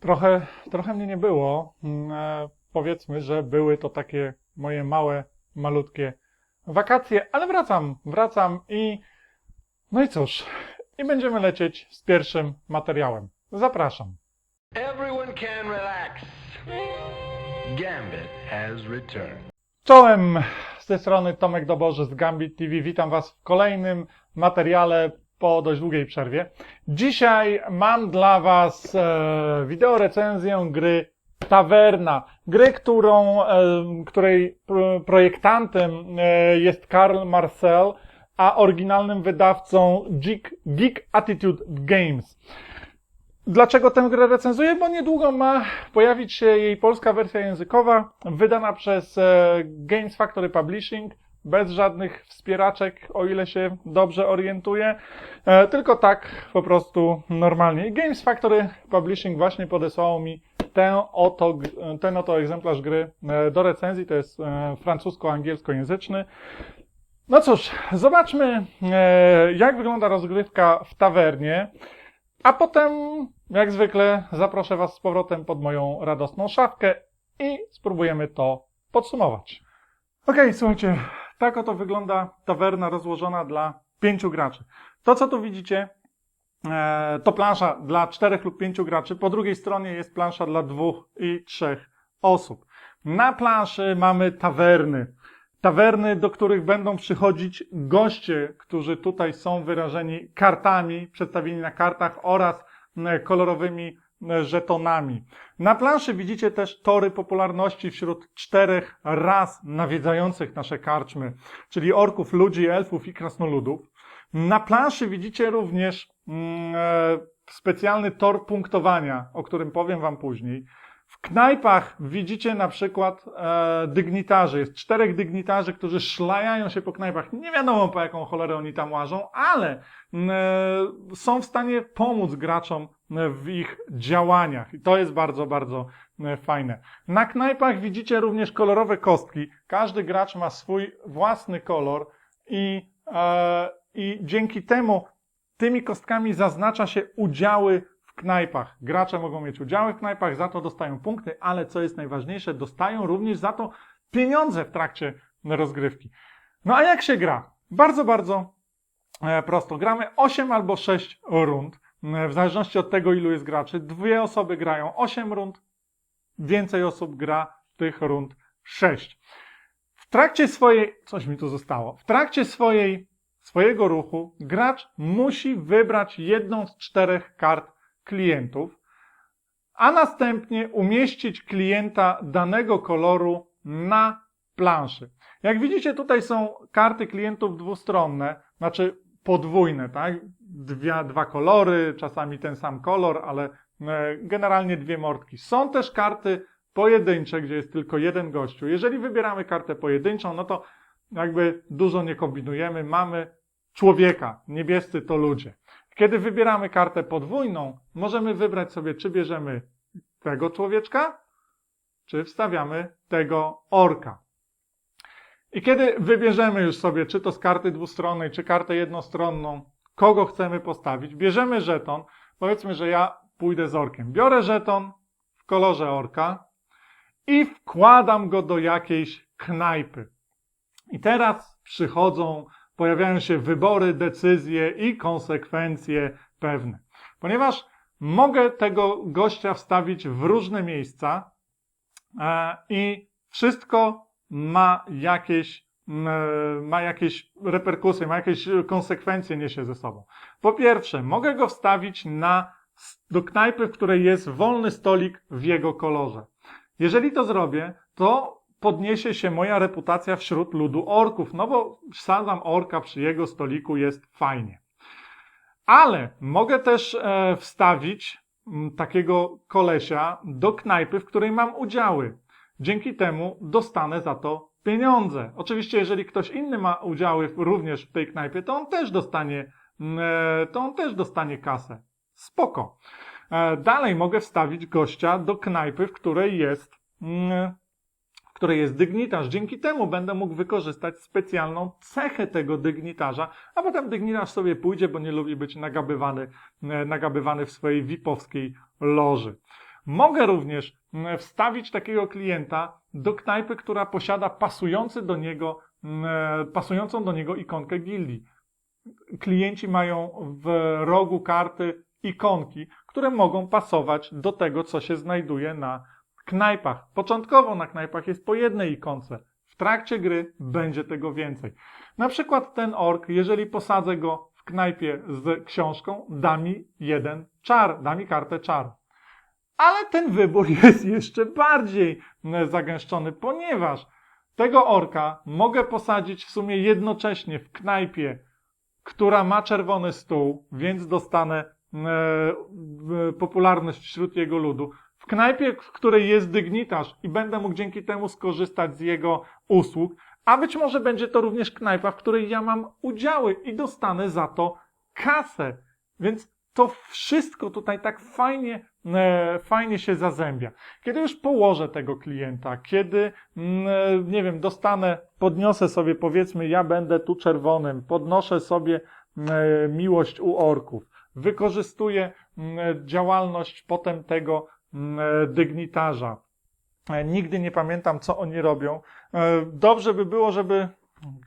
Trochę, trochę mnie nie było. Mm, e, Powiedzmy, że były to takie moje małe, malutkie wakacje, ale wracam, wracam i no i cóż, i będziemy lecieć z pierwszym materiałem. Zapraszam. Everyone can relax. Gambit has returned. Czołem, z tej strony Tomek Doboży z Gambit TV. Witam Was w kolejnym materiale po dość długiej przerwie. Dzisiaj mam dla Was e, wideo recenzję gry Taverna. Gry, którą, e, której pro- projektantem e, jest Karl Marcel, a oryginalnym wydawcą Geek, Geek Attitude Games. Dlaczego tę grę recenzuję? Bo niedługo ma pojawić się jej polska wersja językowa, wydana przez e, Games Factory Publishing, bez żadnych wspieraczek, o ile się dobrze orientuję, e, tylko tak po prostu normalnie. I Games Factory Publishing właśnie podesłało mi tę oto, ten oto egzemplarz gry e, do recenzji, to jest e, francusko-angielskojęzyczny. No cóż, zobaczmy, e, jak wygląda rozgrywka w tawernie. A potem, jak zwykle, zaproszę Was z powrotem pod moją radosną szafkę i spróbujemy to podsumować. Okej, słuchajcie, tak oto wygląda tawerna rozłożona dla pięciu graczy. To, co tu widzicie, e, to plansza dla czterech lub pięciu graczy. Po drugiej stronie jest plansza dla dwóch i trzech osób. Na planszy mamy tawerny. Tawerny, do których będą przychodzić goście, którzy tutaj są wyrażeni kartami, przedstawieni na kartach oraz e, kolorowymi żetonami. Na planszy widzicie też tory popularności wśród czterech ras nawiedzających nasze karczmy, czyli orków, ludzi, elfów i krasnoludów. Na planszy widzicie również mm, e, specjalny tor punktowania, o którym powiem Wam później. W knajpach widzicie na przykład e, dygnitarzy. Jest czterech dygnitarzy, którzy szlajają się po knajpach. Nie wiadomo po jaką cholerę oni tam łażą, ale mm, e, są w stanie pomóc graczom e, w ich działaniach. I to jest bardzo, bardzo e, fajne. Na knajpach widzicie również kolorowe kostki. Każdy gracz ma swój własny kolor i, e, i dzięki temu tymi kostkami zaznacza się udziały w knajpach. Gracze mogą mieć udziały w knajpach, za to dostają punkty, ale co jest najważniejsze, dostają również za to pieniądze w trakcie rozgrywki. No a jak się gra? Bardzo, bardzo e, prosto. Gramy 8 albo 6 rund, e, w zależności od tego, ilu jest graczy. Dwie osoby grają 8 rund, więcej osób gra tych rund 6. W trakcie swojej, coś mi tu zostało, w trakcie swojej, swojego ruchu gracz musi wybrać jedną z czterech kart klientów, a następnie umieścić klienta danego koloru na planszy. Jak widzicie, tutaj są karty klientów dwustronne, znaczy podwójne, tak? Dwie, dwa kolory, czasami ten sam kolor, ale e, generalnie dwie mordki. Są też karty pojedyncze, gdzie jest tylko jeden gościu. Jeżeli wybieramy kartę pojedynczą, no to jakby dużo nie kombinujemy. Mamy człowieka. Niebiescy to ludzie. Kiedy wybieramy kartę podwójną, możemy wybrać sobie, czy bierzemy tego człowieczka, czy wstawiamy tego orka. I kiedy wybierzemy już sobie, czy to z karty dwustronnej, czy kartę jednostronną, kogo chcemy postawić, bierzemy żeton. Powiedzmy, że ja pójdę z orkiem. Biorę żeton w kolorze orka i wkładam go do jakiejś knajpy. I teraz przychodzą, pojawiają się wybory, decyzje i konsekwencje pewne. Ponieważ mogę tego gościa wstawić w różne miejsca e, i wszystko ma jakieś, ma jakieś reperkusje, ma jakieś konsekwencje niesie ze sobą. Po pierwsze, mogę go wstawić na, do knajpy, w której jest wolny stolik w jego kolorze. Jeżeli to zrobię, to podniesie się moja reputacja wśród ludu orków, no bo wsadzam orka przy jego stoliku, jest fajnie. Ale mogę też e, wstawić m, takiego kolesia do knajpy, w której mam udziały. Dzięki temu dostanę za to pieniądze. Oczywiście, jeżeli ktoś inny ma udziały również w tej knajpie, to on też dostanie, m, e, to on też dostanie kasę. Spoko. E, Dalej mogę wstawić gościa do knajpy, w której jest, mm, w której jest dygnitarz. Dzięki temu będę mógł wykorzystać specjalną cechę tego dygnitarza, a potem dygnitarz sobie pójdzie, bo nie lubi być nagabywany, e, nagabywany w swojej VIP-owskiej loży. Mogę również mm, wstawić takiego klienta do knajpy, która posiada pasujący do niego, mm, pasującą do niego ikonkę gildii. Klienci mają w rogu karty ikonki, które mogą pasować do tego, co się znajduje na knajpach. Początkowo na knajpach jest po jednej ikonce. W trakcie gry będzie tego więcej. Na przykład ten ork, jeżeli posadzę go w knajpie z książką, da mi jeden czar, da mi kartę czar. Ale ten wybór jest jeszcze bardziej mm, zagęszczony, ponieważ tego orka mogę posadzić w sumie jednocześnie w knajpie, która ma czerwony stół, więc dostanę w- popularność wśród jego ludu. W knajpie, w której jest dygnitarz i będę mógł dzięki temu skorzystać z jego usług, a być może będzie to również knajpa, w której ja mam udziały i dostanę za to kasę. Więc to wszystko tutaj tak fajnie, fajnie się zazębia. Kiedy już położę tego klienta, kiedy, mm, e, nie wiem, dostanę, podniosę sobie, powiedzmy, ja będę tu czerwonym, podnoszę sobie e, miłość u orków, wykorzystuję mm, działalność potem tego mm, e, dygnitarza. E, Nigdy nie pamiętam, co oni robią. E, Dobrze by było, żeby.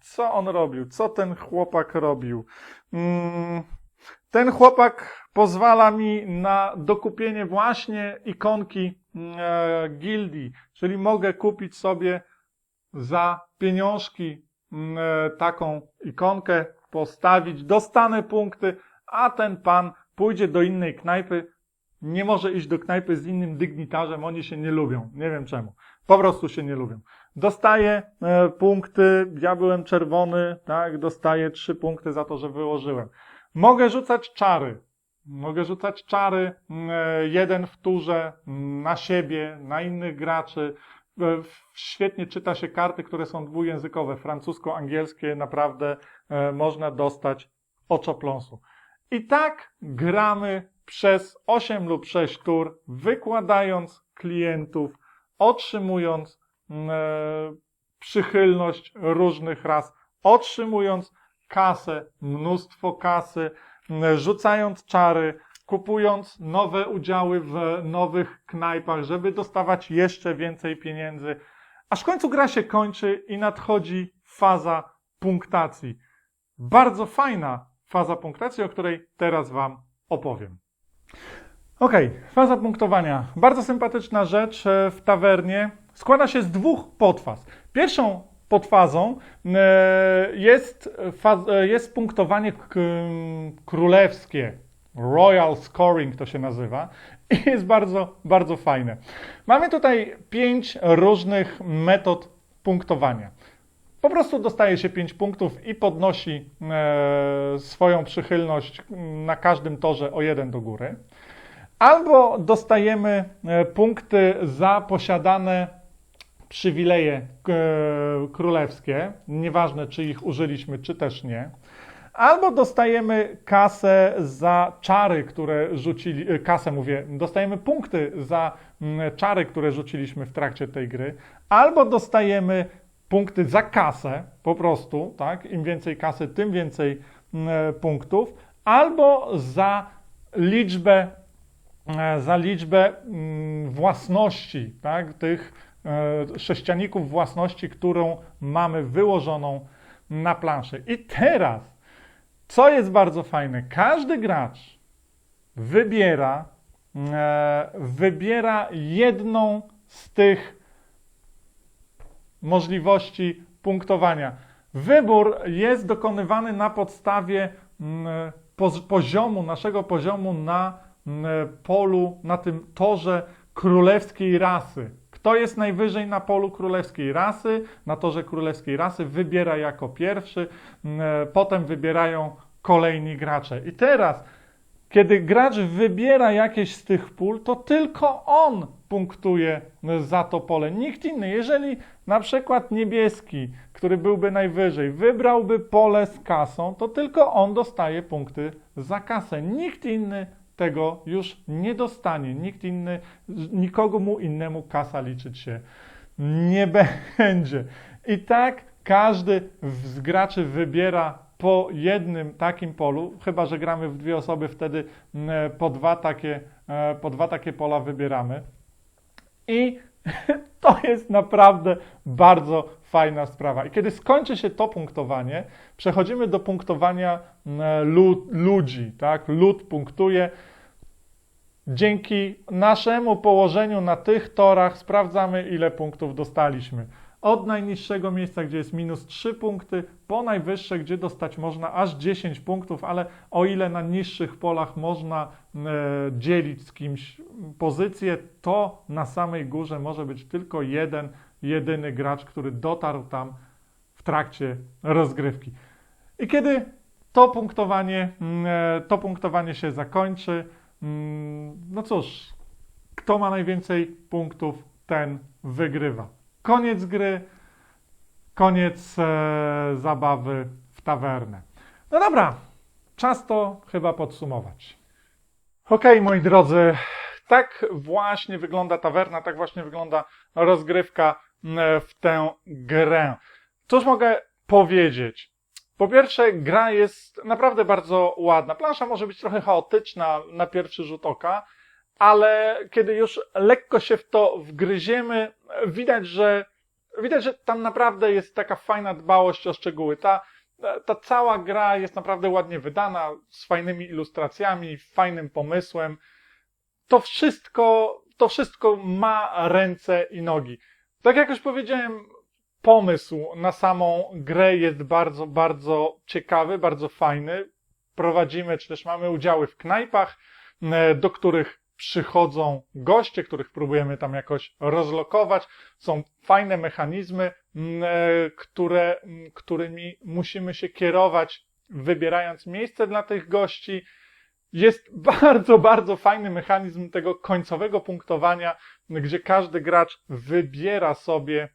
Co on robił? Co ten chłopak robił? Ten chłopak pozwala mi na dokupienie właśnie ikonki e, gildii, czyli mogę kupić sobie za pieniążki e, taką ikonkę, postawić, dostanę punkty, a ten pan pójdzie do innej knajpy, nie może iść do knajpy z innym dygnitarzem, oni się nie lubią, nie wiem czemu, po prostu się nie lubią. Dostaję e, punkty, ja byłem czerwony, tak, dostaję trzy punkty za to, że wyłożyłem. Mogę rzucać czary. Mogę rzucać czary, mm, e, jeden w turze, mm, na siebie, na innych graczy. E, Świetnie czyta się karty, które są dwujęzykowe, francusko-angielskie, naprawdę e, można dostać oczopląsu. I tak gramy przez 8 lub 6 tur, wykładając klientów, otrzymując mm, przychylność różnych ras, otrzymując kasę, mnóstwo kasy, rzucając czary, kupując nowe udziały w nowych knajpach, żeby dostawać jeszcze więcej pieniędzy. Aż w końcu gra się kończy i nadchodzi faza punktacji. Bardzo fajna faza punktacji, o której teraz Wam opowiem. Okej, faza punktowania. Bardzo sympatyczna rzecz e, w tawernie. Składa się z dwóch podfaz. Pierwszą podfazą e, jest, e, jest punktowanie królewskie. Royal Scoring to się nazywa i jest bardzo, bardzo fajne. Mamy tutaj pięć różnych metod punktowania. Po prostu dostaje się 5 punktów i podnosi e, swoją przychylność na każdym torze o jeden do góry. Albo dostajemy punkty za posiadane przywileje e, królewskie, nieważne czy ich użyliśmy, czy też nie. Albo dostajemy kasę za czary, które rzucili, e, kasę mówię, dostajemy punkty za czary, które rzuciliśmy w trakcie tej gry. Albo dostajemy punkty za kasę, po prostu, tak? Im więcej kasy, tym więcej mm, punktów. Albo za liczbę e, za liczbę własności, tak, tych e, sześcianików własności, którą mamy wyłożoną na planszy. I teraz, co jest bardzo fajne, każdy gracz wybiera, e, wybiera jedną z tych możliwości punktowania. Wybór jest dokonywany na podstawie poz- poziomu, naszego poziomu na polu, na tym torze królewskiej rasy. Kto jest najwyżej na polu królewskiej rasy, na torze królewskiej rasy, wybiera jako pierwszy, mm, potem wybierają kolejni gracze. I teraz, kiedy gracz wybiera jakieś z tych pól, to tylko on punktuje za to pole, nikt inny. Jeżeli na przykład niebieski, który byłby najwyżej, wybrałby pole z kasą, to tylko on dostaje punkty za kasę. Nikt inny tego już nie dostanie. Nikt inny, nikogo mu innemu kasa liczyć się nie będzie. I tak każdy z graczy wybiera po jednym takim polu, chyba że gramy w dwie osoby, wtedy mm, po dwa takie, e, po dwa takie pola wybieramy. I to jest naprawdę bardzo fajna sprawa. I kiedy skończy się to punktowanie, przechodzimy do punktowania mm, lu- ludzi, tak? Lud punktuje. Dzięki naszemu położeniu na tych torach sprawdzamy, ile punktów dostaliśmy. Od najniższego miejsca, gdzie jest minus 3 punkty, po najwyższe, gdzie dostać można aż 10 punktów, ale o ile na niższych polach można e, dzielić z kimś pozycję, to na samej górze może być tylko jeden, jedyny gracz, który dotarł tam w trakcie rozgrywki. I kiedy to punktowanie, mm, e, to punktowanie się zakończy, mm, no cóż, kto ma najwięcej punktów, ten wygrywa. Koniec gry, koniec e, zabawy w tawernę. No dobra, czas to chyba podsumować. Okej, moi drodzy, tak właśnie wygląda tawerna, tak właśnie wygląda rozgrywka m, w tę grę. Cóż mogę powiedzieć? Po pierwsze, gra jest naprawdę bardzo ładna. Plansza może być trochę chaotyczna na pierwszy rzut oka, ale kiedy już lekko się w to wgryziemy, widać, że widać, że tam naprawdę jest taka fajna dbałość o szczegóły. Ta, ta cała gra jest naprawdę ładnie wydana, z fajnymi ilustracjami, fajnym pomysłem. To wszystko, to wszystko ma ręce i nogi. Tak jak już powiedziałem, pomysł na samą grę jest bardzo, bardzo ciekawy, bardzo fajny. Prowadzimy, czy też mamy udziały w knajpach, e, do których przychodzą goście, których próbujemy tam jakoś rozlokować. Są fajne mechanizmy, e, które, którymi musimy się kierować, wybierając miejsce dla tych gości. Jest bardzo, bardzo fajny mechanizm tego końcowego punktowania, gdzie każdy gracz wybiera sobie,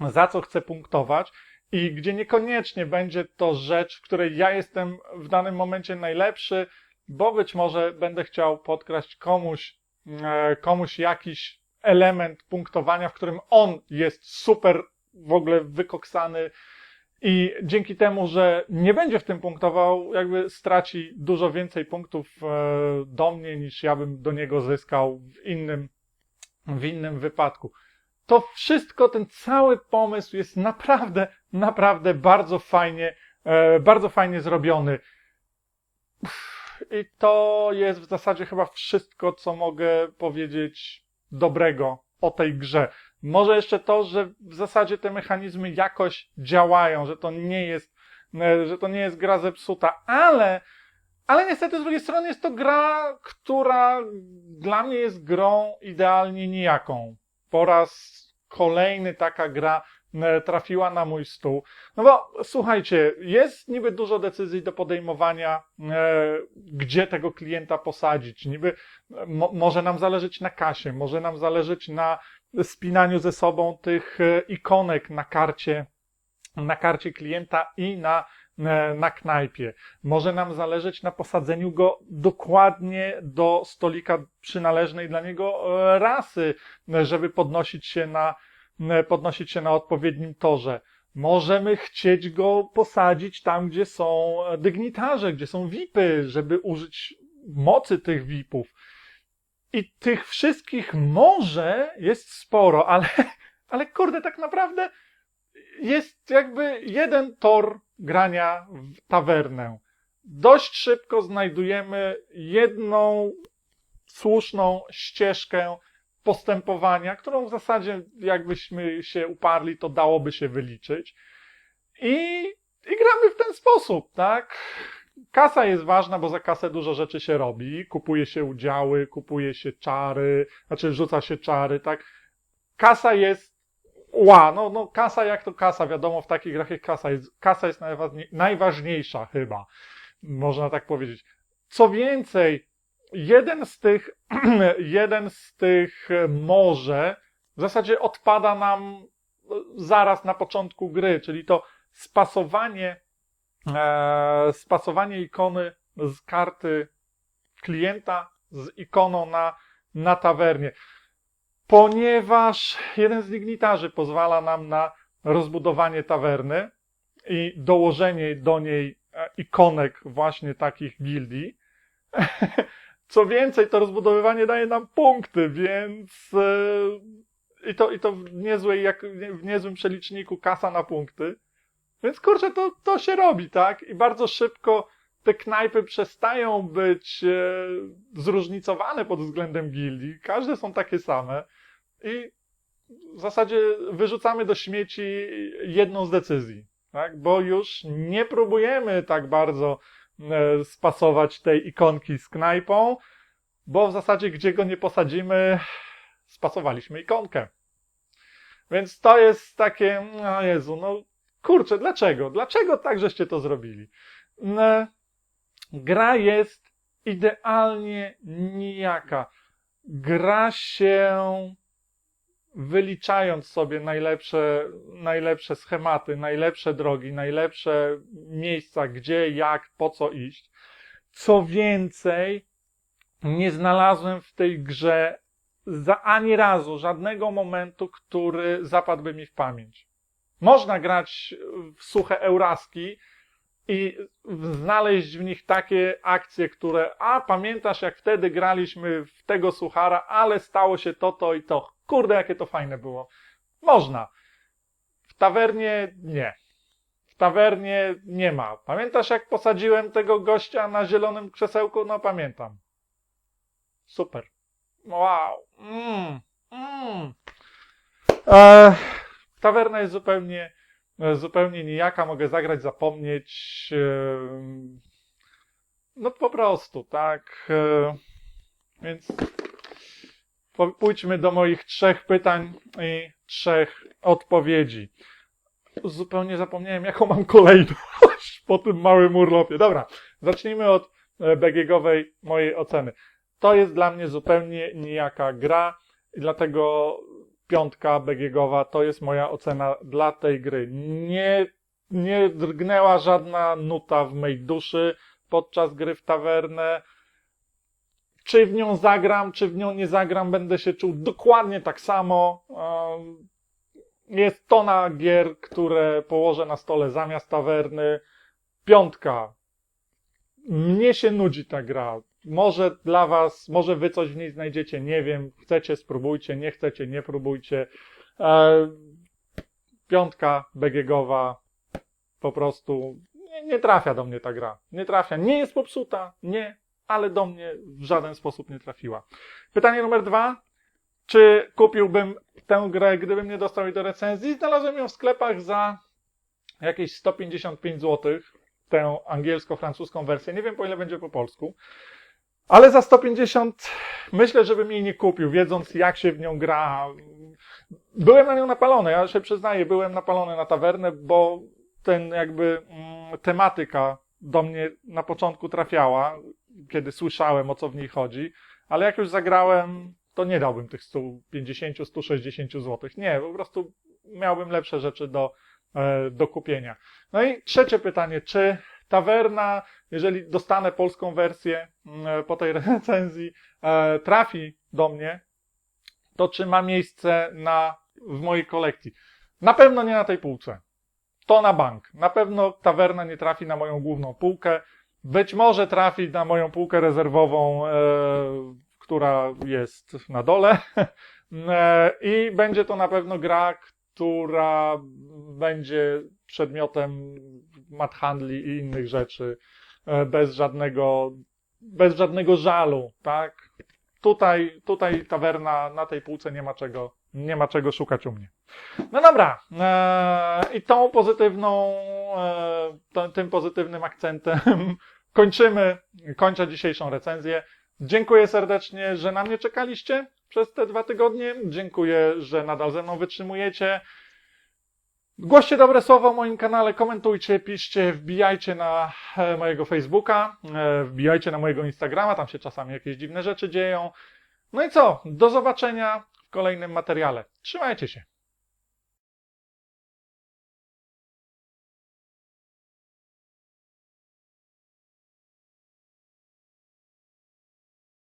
za co chce punktować i gdzie niekoniecznie będzie to rzecz, w której ja jestem w danym momencie najlepszy, bo być może będę chciał podkraść komuś, e, komuś jakiś element punktowania, w którym on jest super w ogóle wykoksany i dzięki temu, że nie będzie w tym punktował, jakby straci dużo więcej punktów e, do mnie niż ja bym do niego zyskał w innym, w innym wypadku. To wszystko, ten cały pomysł jest naprawdę, naprawdę bardzo fajnie, e, bardzo fajnie zrobiony. I to jest w zasadzie chyba wszystko, co mogę powiedzieć dobrego o tej grze. Może jeszcze to, że w zasadzie te mechanizmy jakoś działają, że to nie jest, e, że to nie jest gra zepsuta, ale, ale niestety z drugiej strony jest to gra, która dla mnie jest grą idealnie nijaką. Po raz kolejny taka gra e, trafiła na mój stół. No bo słuchajcie, jest niby dużo decyzji do podejmowania, e, gdzie tego klienta posadzić. Niby e, mo, może nam zależeć na kasie, może nam zależeć na spinaniu ze sobą tych e, ikonek na karcie, na karcie klienta i na, e, na knajpie. Może nam zależeć na posadzeniu go dokładnie do stolika przynależnej dla niego e, rasy, żeby podnosić się na, podnosić się na odpowiednim torze. Możemy chcieć go posadzić tam, gdzie są dygnitarze, gdzie są VIPy, żeby użyć mocy tych VIPów. I tych wszystkich może jest sporo, ale, ale kurde, tak naprawdę jest jakby jeden tor grania w tawernę. Dość szybko znajdujemy jedną słuszną ścieżkę postępowania, którą w zasadzie jakbyśmy się uparli, to dałoby się wyliczyć. I, i gramy w ten sposób, tak? Kasa jest ważna, bo za kasę dużo rzeczy się robi. Kupuje się udziały, kupuje się czary, znaczy rzuca się czary, tak? Kasa jest ła, no, no kasa jak to kasa, wiadomo, w takich grach jak kasa jest, kasa jest najważniej, najważniejsza chyba, można tak powiedzieć. Co więcej, jeden z tych, jeden z tych może w zasadzie odpada nam zaraz na początku gry, czyli to spasowanie, e, spasowanie ikony z karty klienta z ikoną na, na tawernie. Ponieważ jeden z dignitarzy pozwala nam na rozbudowanie tawerny i dołożenie do niej ikonek właśnie takich gildii. Co więcej, to rozbudowywanie daje nam punkty, więc e, i to, i to w, niezłej, jak, w niezłym przeliczniku kasa na punkty. Więc kurczę, to, to się robi, tak? I bardzo szybko te knajpy przestają być e, zróżnicowane pod względem gildii. Każde są takie same. I w zasadzie wyrzucamy do śmieci jedną z decyzji, tak? Bo już nie próbujemy tak bardzo e, spasować tej ikonki z knajpą, bo w zasadzie gdzie go nie posadzimy, spasowaliśmy ikonkę. Więc to jest takie, o Jezu, no kurczę, dlaczego? Dlaczego tak żeście to zrobili? Mm, Gra jest idealnie nijaka. Gra się wyliczając sobie najlepsze, najlepsze schematy, najlepsze drogi, najlepsze miejsca, gdzie, jak, po co iść. Co więcej, nie znalazłem w tej grze za ani razu żadnego momentu, który zapadłby mi w pamięć. Można grać w suche euraski i znaleźć w nich takie akcje, które, a pamiętasz jak wtedy graliśmy w tego suchara, ale stało się to, to i to. Kurde, jakie to fajne było. Można. W tawernie nie. W tawernie nie ma. Pamiętasz jak posadziłem tego gościa na zielonym krzesełku? No pamiętam. Super. Wow. Mm. Mm. E, tawerna jest zupełnie, e, zupełnie nijaka. Mogę zagrać, zapomnieć. e, No po prostu, tak. E, Więc pójdźmy do moich trzech pytań i trzech odpowiedzi. Zupełnie zapomniałem, jaką mam kolejność po tym małym urlopie. Dobra, zacznijmy od BGG-owej mojej oceny. To jest dla mnie zupełnie nijaka gra dlatego piątka BGG-owa to jest moja ocena dla tej gry. Nie, nie drgnęła żadna nuta w mej duszy podczas gry w tawernę czy w nią zagram, czy w nią nie zagram, będę się czuł dokładnie tak samo. Jest tona gier, które położę na stole zamiast tawerny. Piątka. Mnie się nudzi ta gra. Może dla was, może wy coś w niej znajdziecie, nie wiem. Chcecie, spróbujcie, nie chcecie, nie próbujcie. E, piątka BGG-owa po prostu nie, nie trafia do mnie ta gra. Nie trafia. Nie jest popsuta, nie, ale do mnie w żaden sposób nie trafiła. Pytanie numer dwa. Czy kupiłbym tę grę, gdybym nie dostał jej do recenzji? Znalazłem ją w sklepach za jakieś 155 zł. Tę angielsko-francuską wersję. Nie wiem, po ile będzie po polsku. Ale za 150 myślę, żebym jej nie kupił, wiedząc jak się w nią gra. Byłem na nią napalony, ja się przyznaję, byłem napalony na tawernę, bo ten jakby mm, tematyka do mnie na początku trafiała, kiedy słyszałem o co w niej chodzi, ale jak już zagrałem, to nie dałbym tych 150-160 zł. Nie, po prostu miałbym lepsze rzeczy do, e, do kupienia. No i trzecie pytanie, czy tawerna, jeżeli dostanę polską wersję mm, po tej recenzji, e, trafi do mnie, to czy ma miejsce na, w mojej kolekcji? Na pewno nie na tej półce. To na bank. Na pewno tawerna nie trafi na moją główną półkę. Być może trafi na moją półkę rezerwową, e, która jest na dole. E, I będzie to na pewno gra, która będzie przedmiotem mat handli i innych rzeczy e, bez żadnego, bez żadnego żalu, tak? Tutaj, tutaj tawerna na tej półce nie ma czego, nie ma czego szukać u mnie. No dobra, e, i tą pozytywną, e, tym pozytywnym akcentem kończymy, kończę dzisiejszą recenzję. Dziękuję serdecznie, że na mnie czekaliście przez te dwa tygodnie. Dziękuję, że nadal ze mną wytrzymujecie. Głoście dobre słowo o moim kanale, komentujcie, piszcie, wbijajcie na e, mojego Facebooka, e, wbijajcie na mojego Instagrama, tam się czasami jakieś dziwne rzeczy dzieją. No i co? Do zobaczenia w kolejnym materiale. Trzymajcie się.